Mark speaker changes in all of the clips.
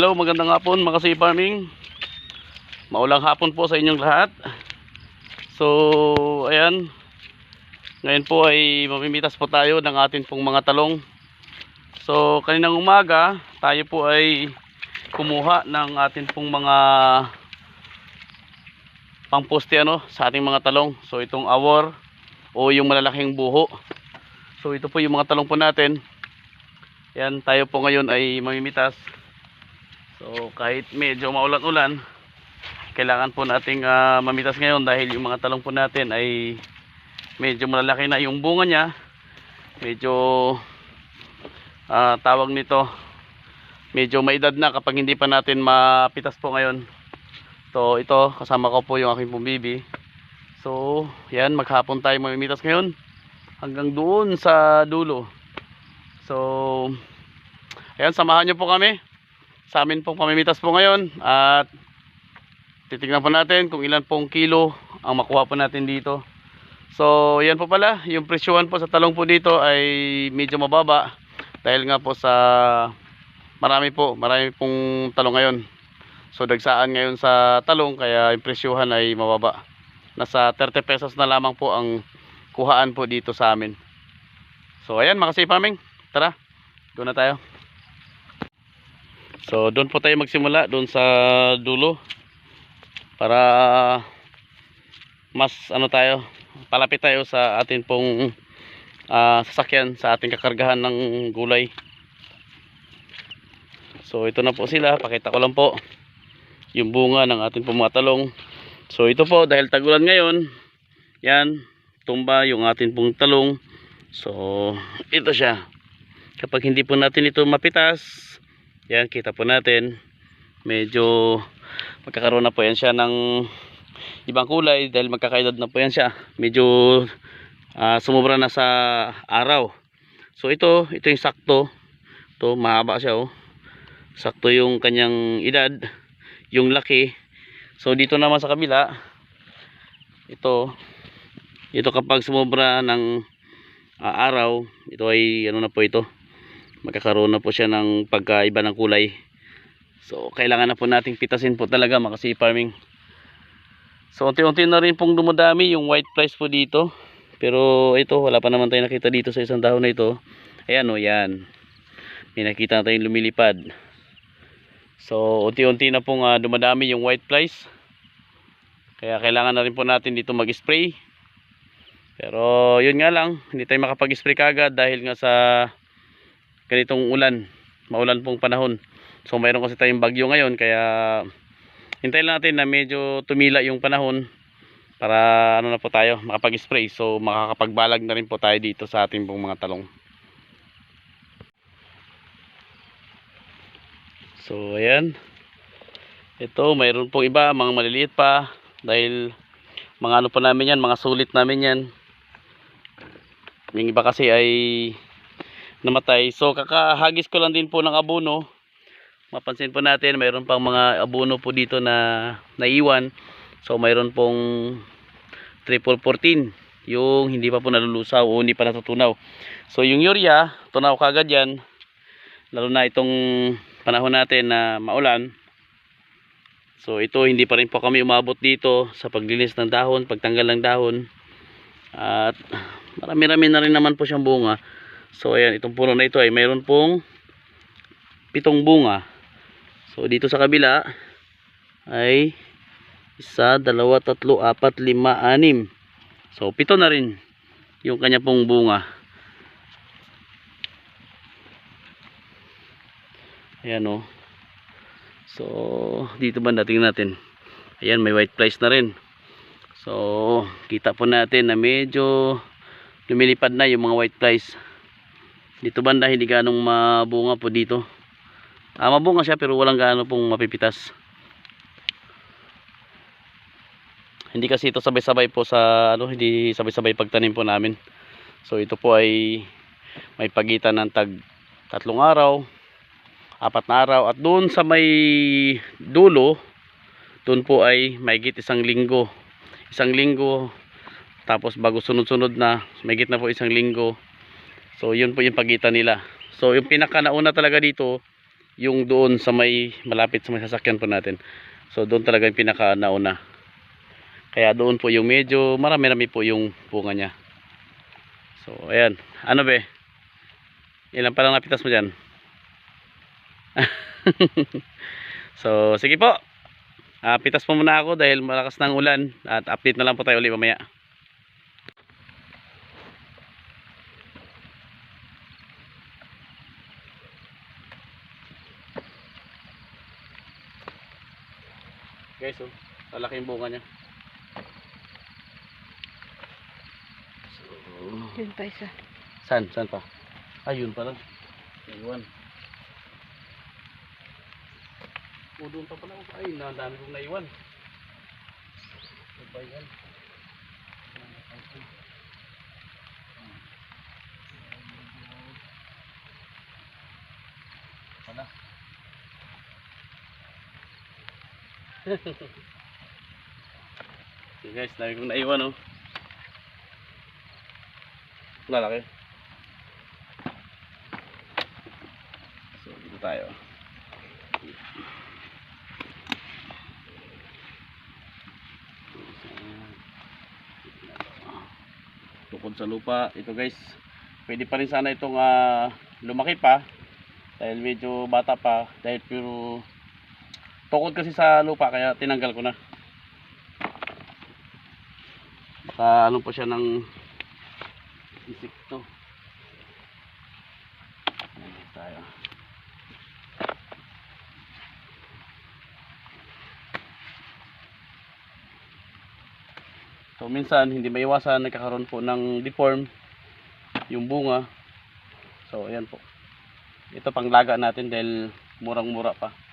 Speaker 1: Hello, magandang hapon mga kasi farming. Maulang hapon po sa inyong lahat. So, ayan. Ngayon po ay mamimitas po tayo ng atin pong mga talong. So, kaninang umaga, tayo po ay kumuha ng atin pong mga pangposte ano, sa ating mga talong. So, itong awor o yung malalaking buho. So, ito po yung mga talong po natin. Yan, tayo po ngayon ay mamimitas. So kahit medyo maulan-ulan, kailangan po nating ah, mamitas ngayon dahil yung mga talong po natin ay medyo malalaki na yung bunga niya. Medyo ah, tawag nito, medyo maedad na kapag hindi pa natin mapitas po ngayon. So ito, kasama ko po yung aking pong bibi. So yan, maghapon tayo mamimitas ngayon hanggang doon sa dulo. So ayan, samahan niyo po kami sa amin pong pamimitas po ngayon at titignan po natin kung ilan pong kilo ang makuha po natin dito. So yan po pala. Yung presyuhan po sa talong po dito ay medyo mababa dahil nga po sa marami po marami pong talong ngayon. So dagsaan ngayon sa talong kaya yung presyuhan ay mababa. Nasa 30 pesos na lamang po ang kuhaan po dito sa amin. So ayan mga farming tara doon na tayo So doon po tayo magsimula doon sa dulo para mas ano tayo palapit tayo sa atin pong ah, sasakyan sa ating kakargahan ng gulay. So ito na po sila, pakita ko lang po yung bunga ng ating pong mga talong. So ito po dahil tagulan ngayon, yan tumba yung ating pong talong. So ito siya. Kapag hindi po natin ito mapitas, yan, kita po natin. Medyo magkakaroon na po yan siya ng ibang kulay dahil magkakaedad na po yan siya. Medyo ah, sumubra na sa araw. So ito, ito yung sakto. Ito, mahaba siya oh. Sakto yung kanyang edad, yung laki. So dito naman sa kabila, ito, ito kapag sumubra ng ah, araw, ito ay ano na po ito magkakaroon na po siya ng pagkaiba ng kulay. So kailangan na po nating pitasin po talaga mga kasi farming. So unti-unti na rin pong dumadami yung white flies po dito. Pero ito wala pa naman tayo nakita dito sa isang dahon na ito. Ayan o yan. May nakita na tayong lumilipad. So unti-unti na pong ah, dumadami yung white flies kaya kailangan na rin po natin dito mag spray pero yun nga lang hindi tayo makapag spray kagad dahil nga sa ganitong ulan. Maulan pong panahon. So mayroon kasi tayong bagyo ngayon kaya hintayin lang natin na medyo tumila yung panahon para ano na po tayo makapag spray so makakapagbalag na rin po tayo dito sa ating pong mga talong. So ayan. Ito mayroon pong iba mga maliliit pa. Dahil mga ano pa namin yan mga sulit namin yan. Yung iba kasi ay namatay. So kakahagis ko lang din po ng abono. Mapansin po natin mayroon pang mga abono po dito na naiwan. So mayroon pong triple 14 yung hindi pa po nalulusaw o hindi pa natutunaw. So yung urea, tunaw kagad yan. Lalo na itong panahon natin na maulan. So ito hindi pa rin po kami umabot dito sa paglinis ng dahon, pagtanggal ng dahon. At marami-rami na rin naman po siyang bunga. So ayan, itong puno na ito ay mayroon pong pitong bunga. So dito sa kabila ay isa, dalawa, tatlo, apat, lima, anim. So pito na rin yung kanya pong bunga. Ayan o. So dito ba natin natin. Ayan, may white flies na rin. So kita po natin na medyo lumilipad na yung mga white flies dito banda hindi ganong mabunga po dito. Ah, mabunga siya pero walang gaano pong mapipitas. Hindi kasi ito sabay-sabay po sa ano hindi sabay-sabay pagtanim po namin. So ito po ay may pagitan ng tag tatlong araw apat na araw. At doon sa may dulo doon po ay may git isang linggo. Isang linggo tapos bago sunod-sunod na may git na po isang linggo So yun po yung pagitan nila. So yung pinaka nauna talaga dito, yung doon sa may malapit sa may sasakyan po natin. So doon talaga yung pinaka nauna. Kaya doon po yung medyo marami-rami po yung bunga niya. So ayan. Ano be? Ilan pa lang napitas mo dyan? so sige po. Ah, pitas po muna ako dahil malakas ng ulan at update na lang po tayo ulit mamaya. Guys, oh, malaki yung bunga niya. So,
Speaker 2: Yun pa isa.
Speaker 1: San? San pa? Ayun pa lang. Iwan. O doon pa pala. Ay, na dami kong naiwan. Ba yan? Pala. Okay guys, dami kong naiwan oh. Lalaki. So, dito tayo. Tukod sa lupa. Ito guys, pwede pa rin sana itong ah, lumaki pa. Dahil medyo bata pa. Dahil pero tukod kasi sa lupa kaya tinanggal ko na. Baka ano pa siya ng insekto. Tayo. So minsan hindi maiwasan nagkakaroon po ng deform yung bunga. So ayan po. Ito panglaga natin dahil murang-mura pa.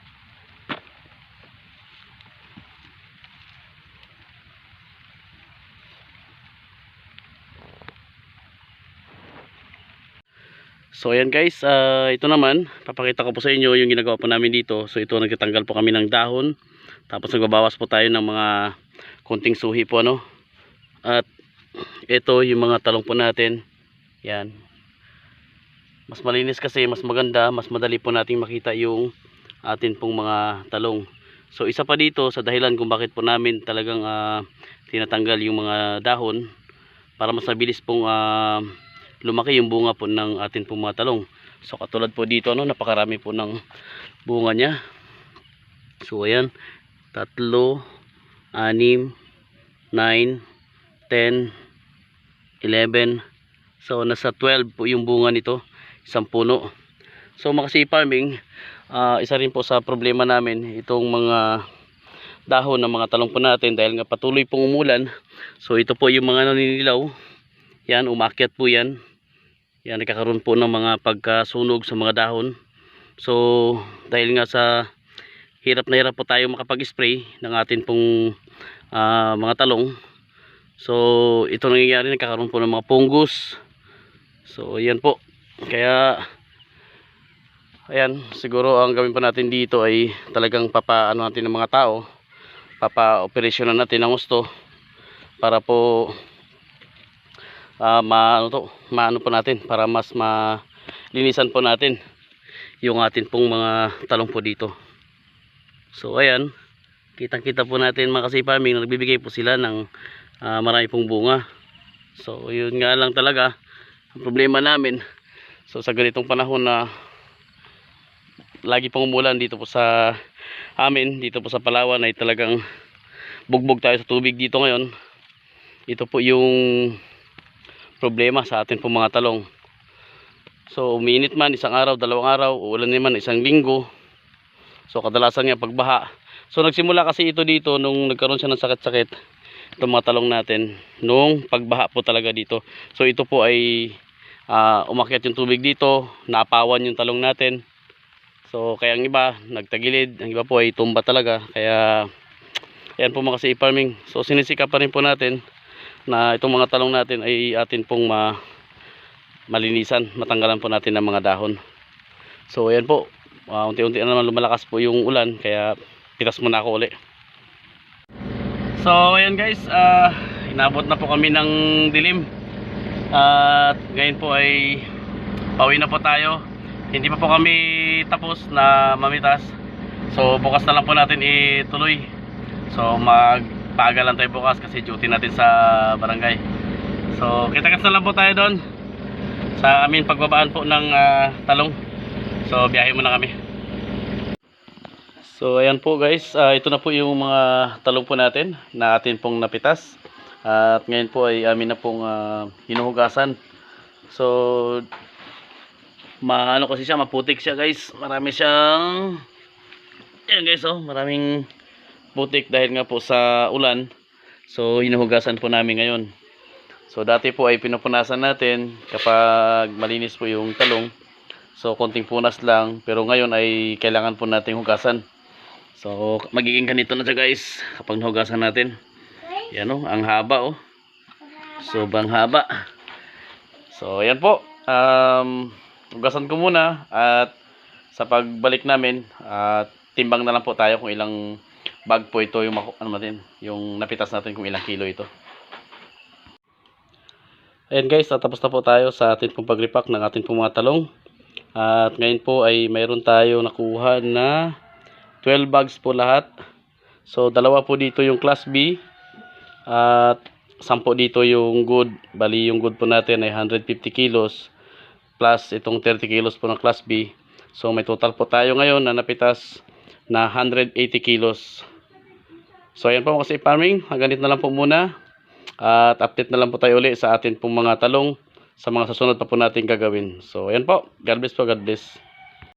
Speaker 1: So ayan guys, ah, ito naman, papakita ko po sa inyo yung ginagawa po namin dito. So ito nagtatanggal po kami ng dahon. Tapos nagbabawas po tayo ng mga konting suhi po ano. At ito yung mga talong po natin. Yan. Mas malinis kasi, mas maganda, mas madali po nating makita yung atin pong mga talong. So isa pa dito sa dahilan kung bakit po namin talagang ah, tinatanggal yung mga dahon para mas mabilis pong ah, lumaki yung bunga po ng atin pong mga talong. So katulad po dito ano, napakarami po ng bunga niya. So ayan, tatlo, anim, nine, 10, 11. So nasa 12 po yung bunga nito, isang puno. So makasi farming, ah, isa rin po sa problema namin itong mga dahon ng mga talong po natin dahil nga patuloy pong umulan. So ito po yung mga naninilaw. Yan, umakyat po yan. Yan, nagkakaroon po ng mga pagkasunog sa mga dahon. So, dahil nga sa hirap na hirap po tayo makapag-spray ng atin pong ah, mga talong. So, ito nangyayari, nagkakaroon po ng mga pungus. So, yan po. Kaya, ayan, siguro ang gawin pa natin dito ay talagang papaano natin ng mga tao. Papa-operasyon na natin ng gusto para po ah maano to, maano po natin para mas malinisan po natin yung atin pong mga talong po dito. So ayan, kitang-kita po natin mga kasi farming nagbibigay po sila ng ah, marami pong bunga. So yun nga lang talaga ang problema namin. So sa ganitong panahon na lagi pong umulan dito po sa amin, dito po sa Palawan ay talagang bugbog tayo sa tubig dito ngayon. Ito po yung problema sa atin pong mga talong. So uminit man isang araw, dalawang araw, uulan naman isang linggo. So kadalasan nga pagbaha. So nagsimula kasi ito dito nung nagkaroon siya ng sakit-sakit. Itong mga talong natin nung pagbaha po talaga dito. So ito po ay ah, umakyat yung tubig dito, napawan yung talong natin. So kaya ang iba nagtagilid, ang iba po ay tumba talaga. Kaya ayan po mga kasi farming. So sinisika pa rin po natin na itong mga talong natin ay atin pong ma malinisan, matanggalan po natin ng mga dahon. So ayan po, ah, unti-unti na naman lumalakas po yung ulan kaya pitas muna ako uli. So ayan guys, ah, inabot na po kami ng dilim. At ngayon po ay pauwi na po tayo. Hindi pa po kami tapos na mamitas. So bukas na lang po natin ituloy. So magpaga lang tayo bukas kasi duty natin sa barangay. So kita-kits na lang po tayo doon sa amin pagbabaan po ng ah, talong. So biyahe muna kami. So ayan po guys, Ah, ito na po yung mga talong po natin na atin pong napitas. At ngayon po ay amin na pong ah, hinuhugasan. So maano kasi siya, maputik siya guys. Marami siyang Ayan guys oh, maraming putik dahil nga po sa ulan. So hinuhugasan po namin ngayon. So dati po ay pinupunasan natin kapag malinis po yung talong. So konting punas lang pero ngayon ay kailangan po nating hugasan. So magiging ganito na siya guys kapag nahugasan natin. Yan oh, ang haba oh. Sobrang haba. So ayan po. Um, hugasan ko muna at sa pagbalik namin at timbang na lang po tayo kung ilang bag po ito yung ano natin, yung napitas natin kung ilang kilo ito. Ayan guys, tatapos na po tayo sa ating pong pagripak ng ating mga talong. At ngayon po ay mayroon tayo nakuha na 12 bags po lahat. So dalawa po dito yung class B at 10 dito yung good. Bali yung good po natin ay 150 kilos plus itong 30 kilos po ng class B. So may total po tayo ngayon na napitas na 180 kilos. So ayan po mga kasi farming, dito na lang po muna. At update na lang po tayo uli sa atin pong mga talong sa mga susunod pa po natin gagawin. So ayan po, God bless po, God bless.